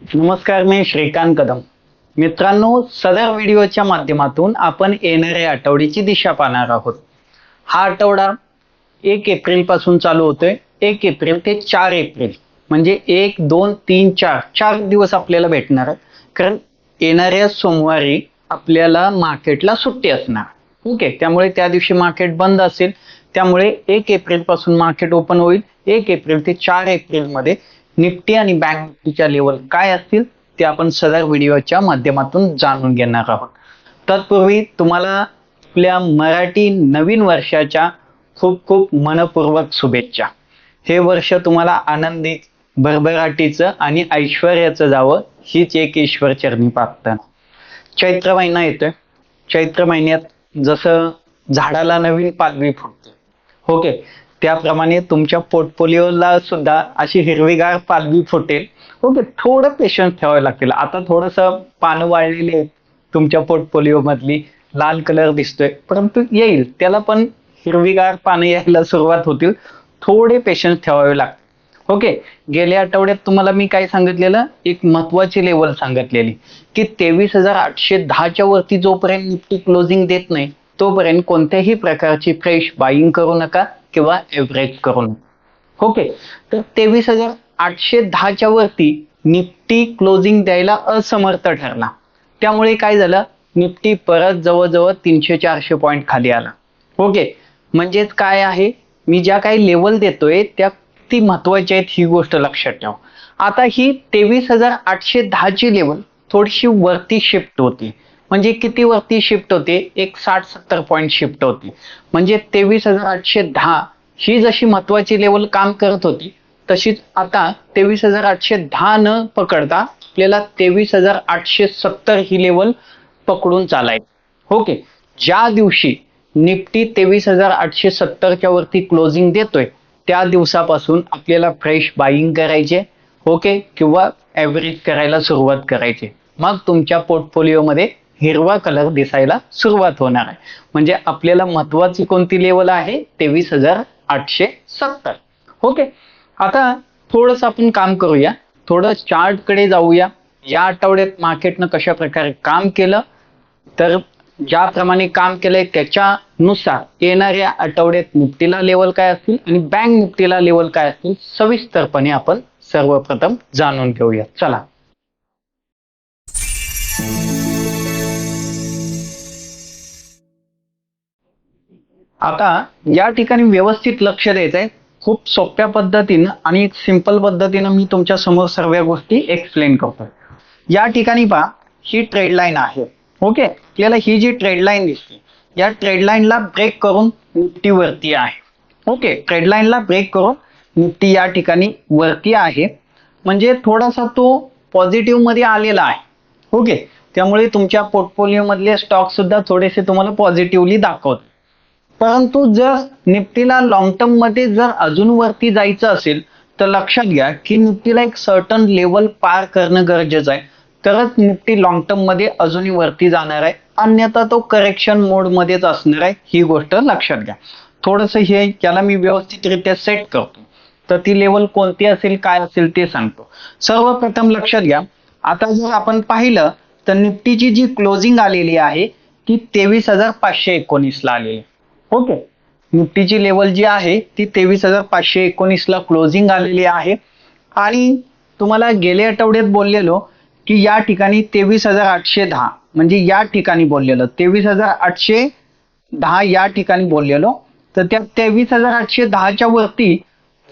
नमस्कार मी श्रीकांत कदम. मित्रांनो सदर व्हिडिओच्या माध्यमातून आपण येणाऱ्या आठवड्याची दिशा पाहणार आहोत. हा आठवडा एक एप्रिलपासून चालू होतोय. एक एप्रिल ते चार एप्रिल म्हणजे एक दोन तीन चार चार दिवस आपल्याला भेटणार आहेत. कारण येणाऱ्या सोमवारी आपल्याला मार्केटला सुट्टी असणार. ओके त्यामुळे त्या दिवशी मार्केट बंद असेल. त्यामुळे एक एप्रिलपासून मार्केट ओपन होईल. एक एप्रिल ते चार एप्रिलमध्ये निफ्टी आणि बँक निफ्टीच्या लेवल काय असतील ते आपण सदर व्हिडिओच्या माध्यमातून जाणून घेणार आहोत. तत्पूर्वी तुम्हाला आपल्या मराठी नवीन वर्षाच्या खूप खूप मनपूर्वक शुभेच्छा. हे वर्ष तुम्हाला आनंदी भरभराटीचं आणि ऐश्वर्याचं जावं हीच एक ईश्वर चरणी प्रार्थना चैत्र महिना येतोय. चैत्र महिन्यात जसं झाडाला नवीन पालवी फुटते. ओके. त्याप्रमाणे तुमच्या पोर्टफोलिओला सुद्धा अशी हिरवीगार पालवी फुटेल. ओके थोडं पेशन्स ठेवावे लागतील. आता थोडंसं पानं वाळलेली आहेत तुमच्या पोर्टफोलिओमधली लाल कलर दिसतोय. परंतु येईल. त्याला पण हिरवीगार पानं यायला सुरुवात होतील. थोडे पेशन्स ठेवावे लागतील. ओके गेल्या आठवड्यात तुम्हाला मी काय सांगितलेलं? एक महत्वाची लेवल सांगितलेली. की तेवीस हजार आठशे दहाच्या वरती जोपर्यंत निफ्टी क्लोजिंग देत नाही तोपर्यंत कोणत्याही प्रकारची फ्रेश बाईंग करू नका. किंवा एव्हरेज करून. ओके तर तेवीस हजार आठशे दहाच्या वरती निफ्टी क्लोजिंग द्यायला असमर्थ ठरला. त्यामुळे काय झालं? निफ्टी परत जवळजवळ तीनशे चारशे पॉईंट खाली आला. ओके म्हणजेच काय आहे? मी ज्या काही लेवल देतोय त्या ती महत्वाची आहेत ही गोष्ट लक्षात ठेवा. आता ही तेवीस हजार आठशे दहाची लेवल थोडीशी वरती शिफ्ट होती. म्हणजे किती वरती शिफ्ट होते? एक साठ सत्तर पॉईंट शिफ्ट होती. म्हणजे तेवीस हजार आठशे दहा ही जशी महत्वाची लेवल काम करत होती तशीच आता तेवीस हजार आठशे दहा न पकडता आपल्याला तेवीस हजार आठशे सत्तर ही लेवल पकडून चालायची. ओके ज्या दिवशी निफ्टी तेवीस हजार आठशे सत्तरच्या वरती क्लोजिंग देतोय त्या दिवसापासून आपल्याला फ्रेश बाईंग करायचे ओके किंवा ॲव्हरेज करायला सुरुवात करायची. मग तुमच्या पोर्टफोलिओमध्ये हिरवा कलर दिसायला सुरुवात होणार आहे. म्हणजे आपल्याला महत्वाची कोणती लेवल आहे? तेवीस हजार आठशे सत्तर. ओके आता थोडंसं आपण काम करूया. थोडं चार्टकडे जाऊया. या आठवड्यात मार्केटनं कशा प्रकारे काम केलं? तर ज्याप्रमाणे काम केलंय त्याच्यानुसार येणाऱ्या आठवड्यात निफ्टीला लेवल काय असतील आणि बँक निफ्टीला लेवल काय असतील सविस्तरपणे आपण सर्वप्रथम जाणून घेऊया. चला. आता या ठिकाणी व्यवस्थित लक्ष द्यायचं आहे खूप सोप्या पद्धतीनं आणि एक सिंपल पद्धतीनं मी तुमच्यासमोर सर्व गोष्टी एक्सप्लेन करतोय. या ठिकाणी पहा ही ट्रेड लाईन आहे. ओके आपल्याला ही जी ट्रेड लाईन दिसते या ट्रेड लाईनला ब्रेक करून निफ्टी वरती आहे. ओके ट्रेड लाईनला ब्रेक करून निफ्टी या ठिकाणी वरती आहे. म्हणजे थोडासा तो पॉझिटिव्हमध्ये आलेला आहे. ओके त्यामुळे तुमच्या पोर्टफोलिओ मधले स्टॉक सुद्धा थोडेसे तुम्हाला पॉझिटिव्हली दाखवत परंतु जर निफ्टीला लॉंग टर्ममध्ये जर अजून वरती जायचं असेल तर लक्षात घ्या की निफ्टीला एक सर्टन लेवल पार करणं गरजेचं आहे. तरच निफ्टी लॉंग टर्ममध्ये अजूनही वरती जाणार आहे. अन्यथा तो करेक्शन मोड मध्येच असणार आहे. ही गोष्ट लक्षात घ्या. थोडस हे याला मी व्यवस्थितरित्या सेट करतो. तर ती लेवल कोणती असेल काय असेल ते सांगतो. सर्वप्रथम लक्षात घ्या. आता जर आपण पाहिलं तर निफ्टीची जी क्लोजिंग आलेली आहे ती तेवीस हजार पाचशे एकोणीसला आलेली आहे. ओके. निफ्टीची लेवल जी आहे ती तेवीस हजार पाचशे एकोणीसला क्लोजिंग आलेली आहे. आणि तुम्हाला गेल्या आठवड्यात बोललेलो की या ठिकाणी तेवीस हजार आठशे दहा म्हणजे या ठिकाणी बोललेलो. तेवीस हजार आठशे दहा या ठिकाणी बोललेलो. तर त्या तेवीस हजार आठशे दहाच्या वरती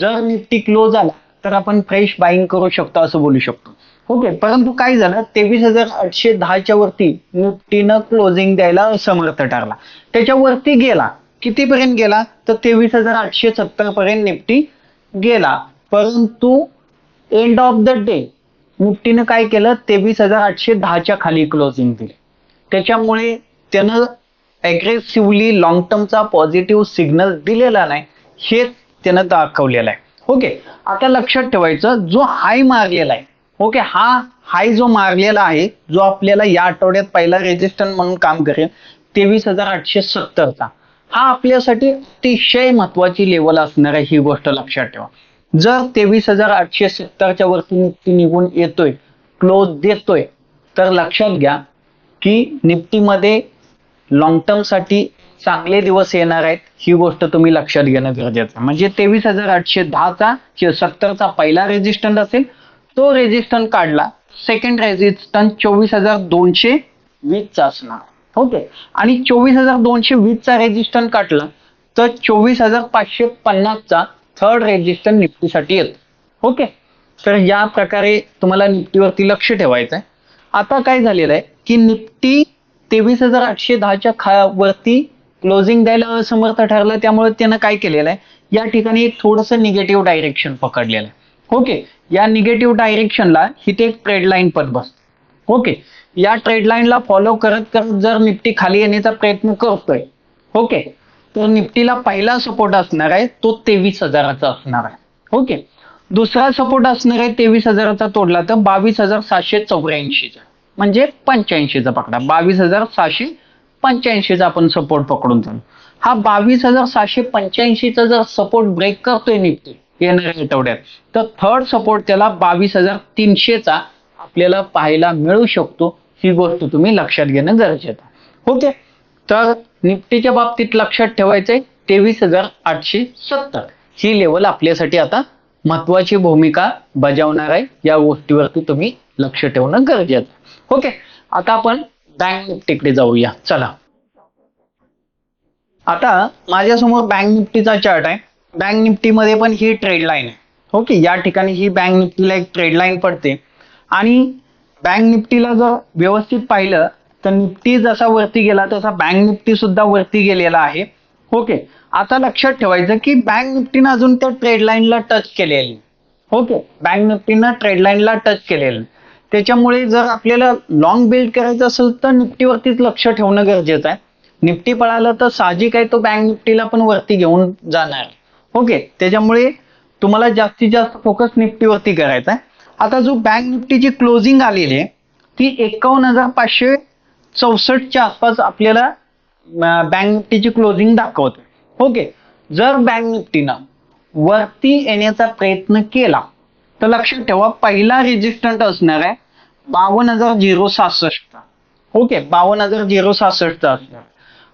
जर निफ्टी क्लोज आला तर आपण फ्रेश बाईंग करू शकतो असं बोलू शकतो. ओके परंतु काय झालं? तेवीस हजार आठशे दहाच्या वरती निफ्टीनं क्लोजिंग द्यायला असमर्थ ठरला. त्याच्यावरती गेला. कितीपर्यंत गेला? तर तेवीस हजार आठशे सत्तर पर्यंत निफ्टी गेला. परंतु एंड ऑफ द डे निफ्टीनं काय केलं? तेवीस हजार आठशे दहाच्या खाली क्लोजिंग दिली. त्याच्यामुळे त्यानं अग्रेसिव्हली लॉंग टर्मचा पॉझिटिव्ह सिग्नल दिलेला नाही. हेच त्यानं दाखवलेलं आहे. ओके आता लक्षात ठेवायचं जो हाय मारलेला आहे ओके हा हाय जो मारलेला आहे जो आपल्याला या आठवड्यात पहिला रेजिस्टन्स म्हणून काम करेल तेवीस हजार आठशे सत्तरचा. हा आपल्यासाठी अतिशय महत्वाची लेवल असणार आहे ही गोष्ट लक्षात ठेवा. जर तेवीस हजार आठशे सत्तरच्या वरती निफ्टी निघून येतोय क्लोज देतोय तर लक्षात घ्या की निफ्टीमध्ये लॉंग टर्मसाठी चांगले दिवस येणार आहेत ही गोष्ट तुम्ही लक्षात घेणं गरजेचं आहे. म्हणजे तेवीस हजार आठशे दहाचा सत्तरचा पहिला रेजिस्टंट असेल तो रेजिस्टंट काढला सेकंड रेजिस्टंट चोवीस हजार दोनशे वीसचा असणार. ओके. आणि चोवीस हजार दोनशे वीसचा रेजिस्टंट काढला तर चोवीस हजार पाचशे पन्नासचा थर्ड रेजिस्टंट निफ्टीसाठी येतो. ओके. तर या प्रकारे तुम्हाला निफ्टीवरती लक्ष ठेवायचं आहे आता काय झालेलं आहे की निफ्टी तेवीस हजार आठशे दहाच्या खा वरती क्लोजिंग द्यायला असमर्थ ठरलं त्यामुळे त्यानं काय केलेलं आहे या ठिकाणी एक थोडंसं निगेटिव्ह डायरेक्शन पकडलेलं आहे. ओके. या निगेटिव्ह डायरेक्शनला इथे एक ट्रेड लाईन पण बसते. ओके. या ट्रेड लाईनला फॉलो करत करत जर निफ्टी खाली येण्याचा प्रयत्न करतोय ओके तर निफ्टीला पहिला सपोर्ट असणार आहे तो तेवीस हजाराचा असणार आहे ओके दुसरा सपोर्ट असणार आहे तेवीस हजाराचा तोडला तर बावीस हजार सातशे चौऱ्याऐंशीचा म्हणजे पंच्याऐंशीचा पकडा. बावीस हजार सहाशे पंच्याऐंशीचा आपण सपोर्ट पकडून जाऊ. हा बावीस हजार सहाशे पंच्याऐंशीचा जर सपोर्ट ब्रेक करतोय निफ्टी येणाऱ्या आठवड्यात तर थर्ड सपोर्ट त्याला बावीस हजार तीनशेचा आपल्याला पाहायला मिळू शकतो. ही गोष्ट तुम्ही लक्षात घेणं गरजेचं आहे. ओके? तर निफ्टीच्या बाबतीत लक्षात ठेवायचंय तेवीस हजार आठशे सत्तर. ही लेवल आपल्यासाठी आता महत्वाची भूमिका बजावणार आहे. या गोष्टीवरती तुम्ही लक्ष ठेवणं गरजेचं आहे. ओके? आता आपण बँक निफ्टीकडे जाऊया. चला. आता माझ्यासमोर बँक निफ्टीचा चार्ट आहे. बँक निफ्टीमध्ये पण ही ट्रेड लाईन आहे. ओके? या ठिकाणी ही बँक निफ्टीला एक ट्रेड लाईन पडते. आणि बँक निफ्टीला जर व्यवस्थित पाहिलं तर निफ्टी जसा वरती गेला तसा बँक निफ्टी सुद्धा वरती गेलेला आहे. ओके. आता लक्षात ठेवायचं की बँक निफ्टीनं अजून त्या ट्रेड लाईनला टच केलेली ओके. बँक निफ्टीनं ट्रेड लाईनला टच केलेलं त्याच्यामुळे जर आपल्याला लॉंग बिल्ड करायचं असेल तर निफ्टीवरतीच लक्ष ठेवणं गरजेचं आहे. निफ्टी पळालं तर साहजिक आहे तो बँक निफ्टीला पण वरती घेऊन जाणार. ओके. त्याच्यामुळे तुम्हाला जास्तीत जास्त फोकस निफ्टीवरती करायचा आहे. आता जो बँक निफ्टीची क्लोजिंग आलेली आहे ती एकावन्न हजार पाचशे चौसष्टच्या आसपास आपल्याला बँक निफ्टीची क्लोजिंग दाखवते ओके जर बँक निफ्टीनं वरती येण्याचा प्रयत्न केला तर लक्षात ठेवा पहिला रेजिस्टंट असणार आहे बावन्न हजार झिरो सहासष्टचा. ओके बावन्न हजार झिरो सहासष्टचा असणार.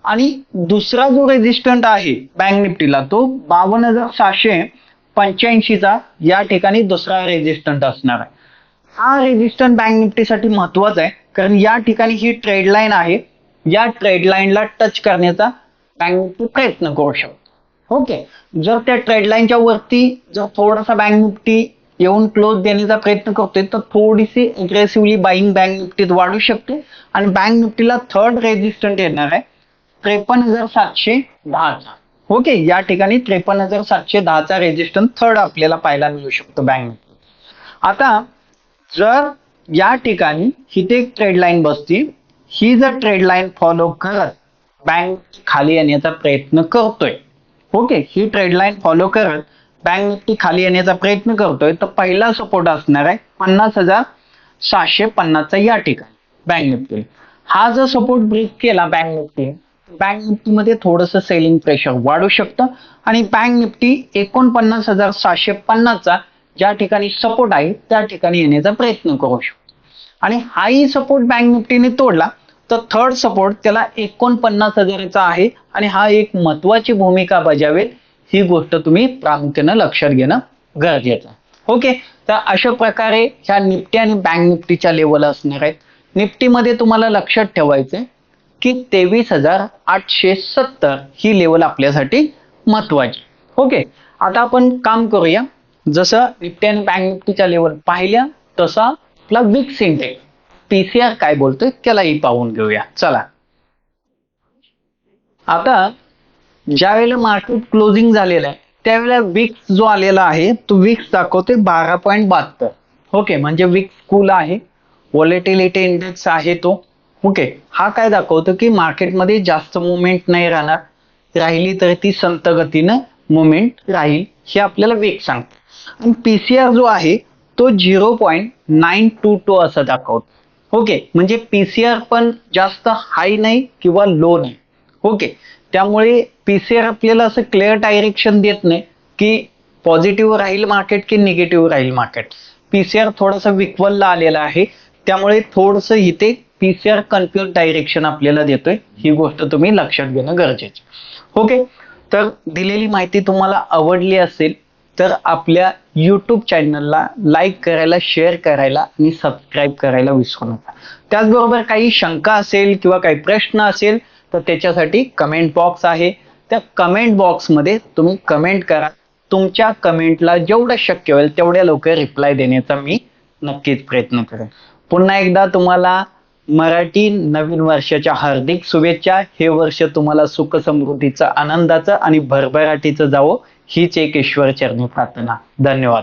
आणि दुसरा जो रेजिस्टंट आहे बँक निफ्टीला तो बावन्न हजार सहाशे पंच्याऐंशीचा या ठिकाणी दुसरा रेजिस्टंट असणार आहे. हा रेजिस्टंट बँक निफ्टीसाठी महत्त्वाचा आहे कारण या ठिकाणी ही ट्रेड लाईन आहे. या ट्रेड लाईनला टच करण्याचा बँक निफ्टी प्रयत्न करू शकतो. ओके जर त्या ट्रेड लाईनच्या वरती जर थोडासा बँक निफ्टी येऊन क्लोज देण्याचा प्रयत्न करतोय तर थोडीशी अग्रेसिव्हली बाईंग बँक निफ्टीत वाढू शकते. आणि बँक निफ्टीला थर्ड रेजिस्टंट येणार आहे त्रेपन्न हजार सातशे दहाचा ओके या ठिकाणी त्रेपन्न हजार सातशे दहाचा रेजिस्टंट थर्ड आपल्याला पाहायला मिळू शकतो बँक आता जर या ठिकाणी हिथे एक ट्रेड लाईन बसती ही जर ट्रेड लाईन फॉलो करत बँक खाली येण्याचा प्रयत्न करतोय. ओके ही ट्रेड लाईन फॉलो करत बँक निफ्टी खाली येण्याचा प्रयत्न करतोय तर पहिला सपोर्ट असणार आहे पन्नास हजार सहाशे पन्नासचा या ठिकाणी बँक निफ्टी हा जर सपोर्ट ब्रेक केला बँक निफ्टी बँक निफ्टीमध्ये थोडंसं सेलिंग प्रेशर वाढू शकतं. आणि बँक निफ्टी एकोणपन्नास हजार सहाशे पन्नासचा ज्या ठिकाणी सपोर्ट आहे त्या ठिकाणी येण्याचा प्रयत्न करू शकतो. आणि हाही सपोर्ट बँक निफ्टीने तोडला तर थर्ड सपोर्ट त्याला एकोणपन्नास हजाराचा आहे. आणि हा एक महत्वाची भूमिका बजावेल. ही गोष्ट तुम्ही प्रामुख्यानं लक्षात घेणं गरजेचं ओके? तर अशा प्रकारे ह्या निफ्टी आणि बँक निफ्टीच्या लेवल असणार आहेत. निफ्टीमध्ये तुम्हाला लक्षात ठेवायचंय की तेवीस हजार आठशे सत्तर ही लेवल आपल्यासाठी महत्वाची. ओके आता आपण काम करूया. जसं निफ्टी आणि बँक निफ्टीच्या लेवल पाहिल्या तसा आपला विक्स इंडेक्स पीसीआर काय बोलतोय त्यालाही पाहून घेऊया. चला. आता ज्या वेळेला मार्केट क्लोजिंग झालेलं आहे त्यावेळेला विक्स जो आलेला आहे तो विक्स दाखवते बारा पॉईंट बहात्तर. ओके म्हणजे विक्स कूल आहे. व्हॉलेटिलिटी इंडेक्स आहे तो. ओके हा काय दाखवतो की मार्केटमध्ये जास्त मुवमेंट नाही राहणार. राहिली तर ती संत गतीनं मुवमेंट राहील. हे आपल्याला वेग सांगतो. आणि पीसीआर जो आहे तो zero point nine two two असं दाखवतो. ओके म्हणजे पीसीआर पण जास्त हाय नाही किंवा लो नाही. ओके त्यामुळे पीसीआर आपल्याला असं क्लिअर डायरेक्शन देत नाही की पॉझिटिव्ह राहील मार्केट की निगेटिव्ह राहील मार्केट पीसीआर थोडासा विक्वलला आलेला आहे. त्यामुळे थोडंसं इथे पीसीआर कन्फ्युज डायरेक्शन आपल्याला देतोय ही गोष्ट तुम्ही लक्षात घेणं गरजेचं ओके तर दिलेली माहिती तुम्हाला आवडली असेल तर आपल्या यूट्यूब चॅनलला लाईक करायला शेअर करायला आणि सबस्क्राईब करायला विसरू नका. त्याचबरोबर काही शंका असेल किंवा काही प्रश्न असेल तर त्याच्यासाठी कमेंट बॉक्स आहे. त्या कमेंट बॉक्समध्ये तुम्ही कमेंट करा. तुमच्या कमेंटला जेवढं शक्य होईल तेवढ्या लवकर रिप्लाय देण्याचा मी नक्कीच प्रयत्न करेन. पुन्हा एकदा तुम्हाला मराठी नवीन वर्षाच्या हार्दिक शुभेच्छा. हे वर्ष तुम्हाला सुख समृद्धीचं आनंदाचं आणि भरभराटीचं जावं. हीच एक ईश्वर चरणी प्रार्थना. धन्यवाद.